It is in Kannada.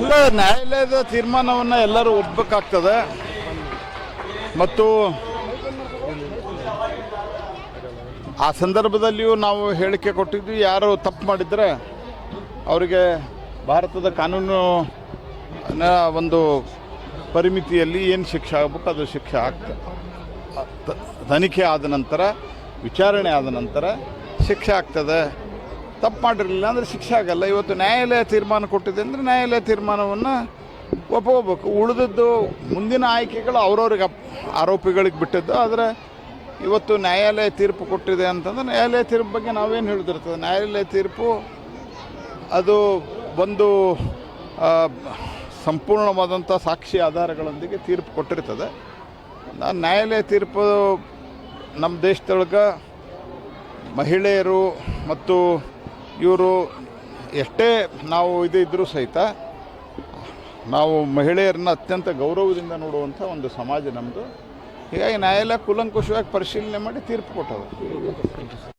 ಇಲ್ಲ, ನ್ಯಾಯಾಲಯದ ತೀರ್ಮಾನವನ್ನು ಎಲ್ಲರೂ ಒಪ್ಪಬೇಕಾಗ್ತದೆ ಮತ್ತು ಆ ಸಂದರ್ಭದಲ್ಲಿಯೂ ನಾವು ಹೇಳಿಕೆ ಕೊಟ್ಟಿದ್ವಿ, ಯಾರು ತಪ್ಪು ಮಾಡಿದರೆ ಅವರಿಗೆ ಭಾರತದ ಕಾನೂನು ಒಂದು ಪರಿಮಿತಿಯಲ್ಲಿ ಏನು ಶಿಕ್ಷೆ ಆಗಬೇಕು, ಅದು ಶಿಕ್ಷೆ ಆಗ್ತದೆ. ತನಿಖೆ ಆದ ನಂತರ, ವಿಚಾರಣೆ ಆದ ನಂತರ ಶಿಕ್ಷೆ ಆಗ್ತದೆ. ತಪ್ಪು ಮಾಡಿರಲಿಲ್ಲ ಅಂದರೆ ಶಿಕ್ಷೆ ಆಗಲ್ಲ. ಇವತ್ತು ನ್ಯಾಯಾಲಯ ತೀರ್ಮಾನ ಕೊಟ್ಟಿದೆ ಅಂದರೆ ನ್ಯಾಯಾಲಯ ತೀರ್ಮಾನವನ್ನು ಒಪ್ಕೋಬೇಕು. ಉಳಿದದ್ದು ಮುಂದಿನ ಆಯ್ಕೆಗಳು ಅವ್ರವ್ರಿಗೆ ಆರೋಪಿಗಳಿಗೆ ಬಿಟ್ಟಿದ್ದು. ಆದರೆ ಇವತ್ತು ನ್ಯಾಯಾಲಯ ತೀರ್ಪು ಕೊಟ್ಟಿದೆ ಅಂತಂದ್ರೆ ನ್ಯಾಯಾಲಯ ತೀರ್ಪು ಬಗ್ಗೆ ನಾವೇನು ಹೇಳಿದಿರ್ತದೆ? ನ್ಯಾಯಾಲಯ ತೀರ್ಪು ಅದು ಒಂದು ಸಂಪೂರ್ಣವಾದಂಥ ಸಾಕ್ಷಿ ಆಧಾರಗಳೊಂದಿಗೆ ತೀರ್ಪು ಕೊಟ್ಟಿರ್ತದೆ. ನ್ಯಾಯಾಲಯ ತೀರ್ಪು ನಮ್ಮ ದೇಶದೊಳಗೆ ಮಹಿಳೆಯರು ಮತ್ತು ಇವರು ಎಷ್ಟೇ ನಾವು ಇದು ಇದ್ದರೂ ಸಹಿತ ನಾವು ಮಹಿಳೆಯರನ್ನ ಅತ್ಯಂತ ಗೌರವದಿಂದ ನೋಡುವಂಥ ಒಂದು ಸಮಾಜ ನಮ್ಮದು ಹೀಗಾಗಿ ನ್ಯಾಯಾಲಯ ಕೂಲಂಕುಷವಾಗಿ ಪರಿಶೀಲನೆ ಮಾಡಿ ತೀರ್ಪು ಕೊಟ್ಟದು